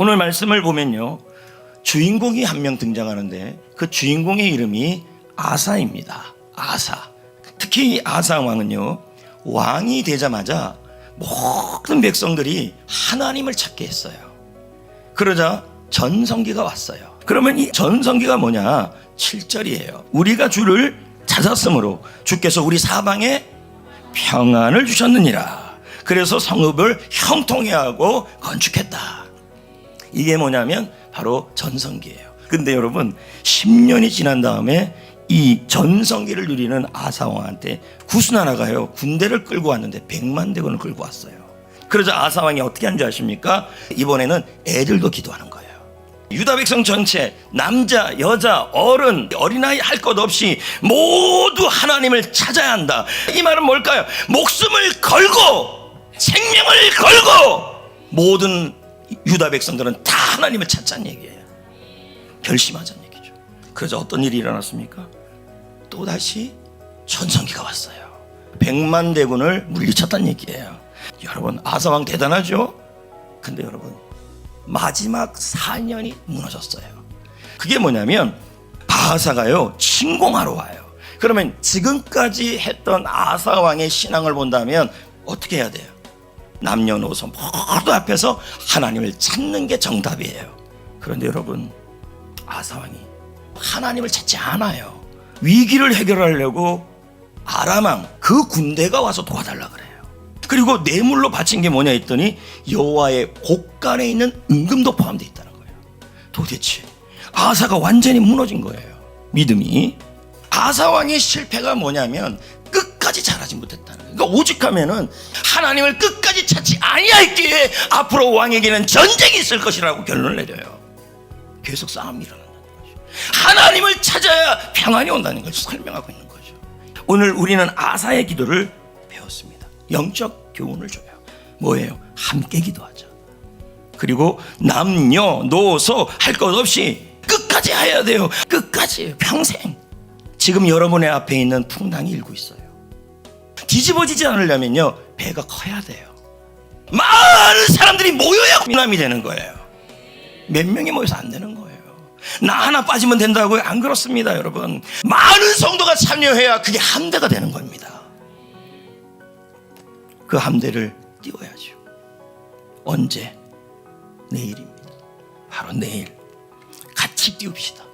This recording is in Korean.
오늘 말씀을 보면요. 주인공이 한 명 등장하는데 그 주인공의 이름이 아사입니다. 아사. 특히 이 아사 왕은요. 왕이 되자마자 모든 백성들이 하나님을 찾게 했어요. 그러자 전성기가 왔어요. 그러면 이 전성기가 뭐냐? 7절이에요. 우리가 주를 찾았으므로 주께서 우리 사방에 평안을 주셨느니라. 그래서 성읍을 형통해 하고 건축했다. 이게 뭐냐면 바로 전성기예요. 근데 여러분 10년이 지난 다음에 이 전성기를 누리는 아사왕한테 구스나라가요 군대를 끌고 왔는데 100만 대군을 끌고 왔어요. 그러자 아사왕이 어떻게 한줄 아십니까? 이번에는 애들도 기도하는 거예요. 유다 백성 전체 남자 여자 어른 어린아이 할 것 없이 모두 하나님을 찾아야 한다. 이 말은 뭘까요? 목숨을 걸고 생명을 걸고 모든 유다 백성들은 다 하나님을 찾자는 얘기예요. 결심하자는 얘기죠. 그래서 어떤 일이 일어났습니까? 또 다시 전성기가 왔어요. 백만 대군을 물리쳤다는 얘기예요. 여러분 아사왕 대단하죠? 근데 여러분 마지막 4년이 무너졌어요. 그게 뭐냐면 바하사가요 침공하러 와요. 그러면 지금까지 했던 아사 왕의 신앙을 본다면 어떻게 해야 돼요? 남녀노소 모두 앞에서 하나님을 찾는 게 정답이에요. 그런데 여러분 아사 왕이 하나님을 찾지 않아요. 위기를 해결하려고 아람왕 그 군대가 와서 도와달라 그래요. 그리고 뇌물로 바친 게 뭐냐 했더니 여호와의 곳간에 있는 은금도 포함되어 있다는 거예요. 도대체 아사가 완전히 무너진 거예요. 믿음이 아사 왕의 실패가 뭐냐면 끝 까지 잘하지 못했다는 거예요. 그러니까 오직하면은 하나님을 끝까지 찾지 아니할기에 앞으로 왕에게는 전쟁이 있을 것이라고 결론을 내려요. 계속 싸움이 일어난다는 거죠. 하나님을 찾아야 평안이 온다는 것을 설명하고 있는 거죠. 오늘 우리는 아사의 기도를 배웠습니다. 영적 교훈을 줘요. 뭐예요? 함께 기도하자. 그리고 남녀 노소 할 것 없이 끝까지 해야 돼요. 끝까지 평생. 지금 여러분의 앞에 있는 풍랑이 일고 있어요. 뒤집어지지 않으려면요 배가 커야 돼요. 많은 사람들이 모여야 군함이 되는 거예요. 몇 명이 모여서 안 되는 거예요. 나 하나 빠지면 된다고요? 안 그렇습니다, 여러분. 많은 성도가 참여해야 그게 함대가 되는 겁니다. 그 함대를 띄워야죠. 언제? 내일입니다. 바로 내일. 같이 띄웁시다.